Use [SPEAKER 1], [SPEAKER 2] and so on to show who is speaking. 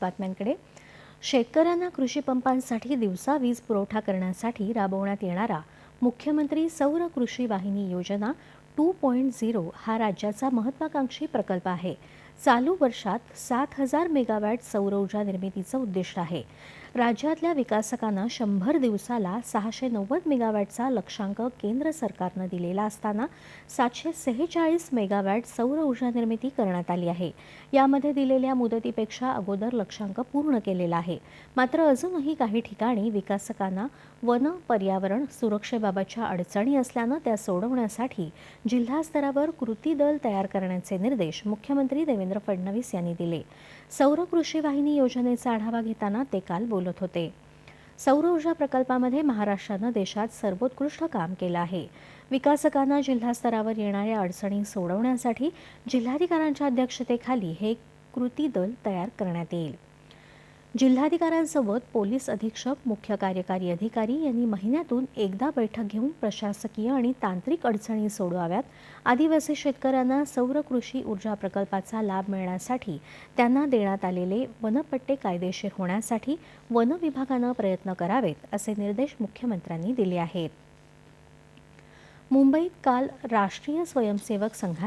[SPEAKER 1] बातम्यांकडे शेतकऱ्यांना कृषी पंपांसाठी दिवसा वीज पुरवठा करण्यासाठी राबवण्यात येणारा मुख्यमंत्री सौर कृषी वाहिनी योजना टू पॉईंट झिरो हा राज्याचा महत्त्वाकांक्षी प्रकल्प आहे. चालू वर्षात सात हजार मेगावॅट सौर ऊर्जा निर्मितीचं उद्दिष्ट आहे. राज्यातल्या विकासकांना शंभर दिवसाला सहाशे नव्वद मेगावॅटचा लक्षांक केंद्र सरकारनं दिलेला असताना सातशे सेहेचाळीस मेगावॅट सौर ऊर्जा निर्मिती करण्यात आली आहे. यामध्ये दिलेल्या मुदतीपेक्षा अगोदर लक्षांक पूर्ण केलेला आहे. मात्र अजूनही काही ठिकाणी विकासकांना वन पर्यावरण सुरक्षेबाबतच्या अडचणी असल्यानं त्या सोडवण्यासाठी जिल्हास्तरावर कृती दल तयार करण्याचे निर्देश मुख्यमंत्री देवेंद्र फडणवीस यांनी दिले. सौर कृषी वाहिनी योजनेचा आढावा घेताना ते काल बोलत होते. सौर ऊर्जा प्रकल्पामध्ये महाराष्ट्रानं देशात सर्वोत्कृष्ट काम केलं आहे. विकासकांना जिल्हास्तरावर येणाऱ्या अडचणी सोडवण्यासाठी जिल्हाधिकाऱ्यांच्या अध्यक्षतेखाली हे कृती दल तयार करण्यात येईल. जिल्हाधिकाऱ्यांसोबत पोलीस अधीक्षक मुख्य कार्यकारी अधिकारी यांनी महिन्यातून एकदा बैठक घेऊन प्रशासकीय आणि तांत्रिक अडचणी सोडवाव्यात. आदिवासी शेतकऱ्यांना सौर कृषी ऊर्जा प्रकल्पाचा लाभ मिळण्यासाठी त्यांना देण्यात आलेले वनपट्टे कायदेशीर होण्यासाठी वन विभागानं प्रयत्न करावेत असे निर्देश मुख्यमंत्र्यांनी दिले आहेत. मुंबईत काल राष्ट्रीय स्वयंसेवक संघाचे